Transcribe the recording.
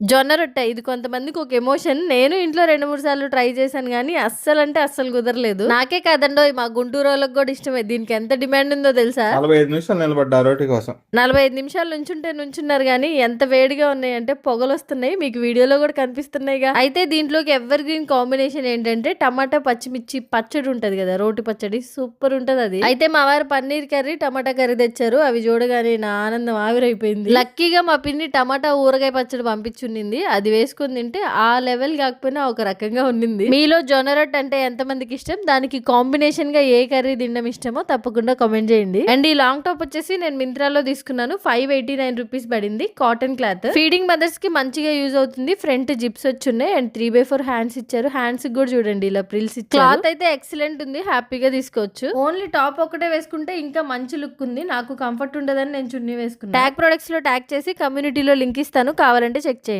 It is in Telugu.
జొన్న రొట్టె. ఇది కొంతమందికి ఒక ఎమోషన్. నేను ఇంట్లో రెండు మూడు సార్లు ట్రై చేశాను కానీ అస్సలు అంటే అస్సలు కుదరలేదు. నాకే కాదండో మా గుంటూరు వాళ్ళకి కూడా ఇష్టమే. దీనికి ఎంత డిమాండ్ ఉందో తెలుసా? నలభై ఐదు నిమిషాలు నిలబడ్డా రోటీ కోసం. నలభై ఐదు నిమిషాలు నుంచుంటే నుంచున్నారు కానీ ఎంత వేడిగా ఉన్నాయంటే పొగలు వస్తున్నాయి. మీకు వీడియోలో కూడా కనిపిస్తున్నాయిగా. అయితే దీంట్లోకి ఎవర్ గ్రీన్ కాంబినేషన్ ఏంటంటే టమాటా పచ్చిమిర్చి పచ్చడి ఉంటది కదా రోటి పచ్చడి. సూపర్ ఉంటది అది. అయితే మా వారు పన్నీర్ కర్రీ టమాటా కర్రీ తెచ్చారు. అవి చూడగానే నా ఆనందం ఆవిరైపోయింది. లక్కీగా మా పిన్ని టమాటా ఊరగాయ పచ్చడి పంపించుండింది అది వేసుకుని తింటే ఆ లెవెల్ కాకపోయినా ఒక రకంగా ఉండింది. మీలో జొన్న రొట్టె అంటే ఎంత మందికి ఇష్టం? దానికి కాంబినేషన్గా ఏ కర్రీ తినడం ఇష్టమో తప్పకుండా కామెంట్ చేయండి. అండ్ ఈ లాంగ్ టాప్ వచ్చేసి నేను మింత్రాలో తీసుకున్నాను. ఫైవ్ ఎయిటీ నైన్ రూపీస్ పడింది. కాటన్ క్లాత్ ఫీడింగ్ మదర్స్కి మంచిగా యూజ్ అవుతుంది. Front zips వచ్చున్నాయి. And three by four hands ఇచ్చారు. హ్యాండ్స్ కూడా చూడండి ఇలా ప్రిల్స్ ఇచ్చారు. క్లాత్ అయితే ఎక్సలెంట్ ఉంది. హ్యాపీగా తీసుకోవచ్చు. ఓన్లీ టాప్ ఒకటే వేసుకుంటే ఇంకా మంచి లుక్ ఉంది. నాకు కంఫర్ట్ ఉండదని నేను చున్నీ వేసుకున్నాను ట్యాగ్ ప్రొడక్ట్స్లో ట్యాగ్ చేసి కమ్యూనిటీలో లింక్ ఇస్తాను. కావాలంటే చెక్ చేయండి.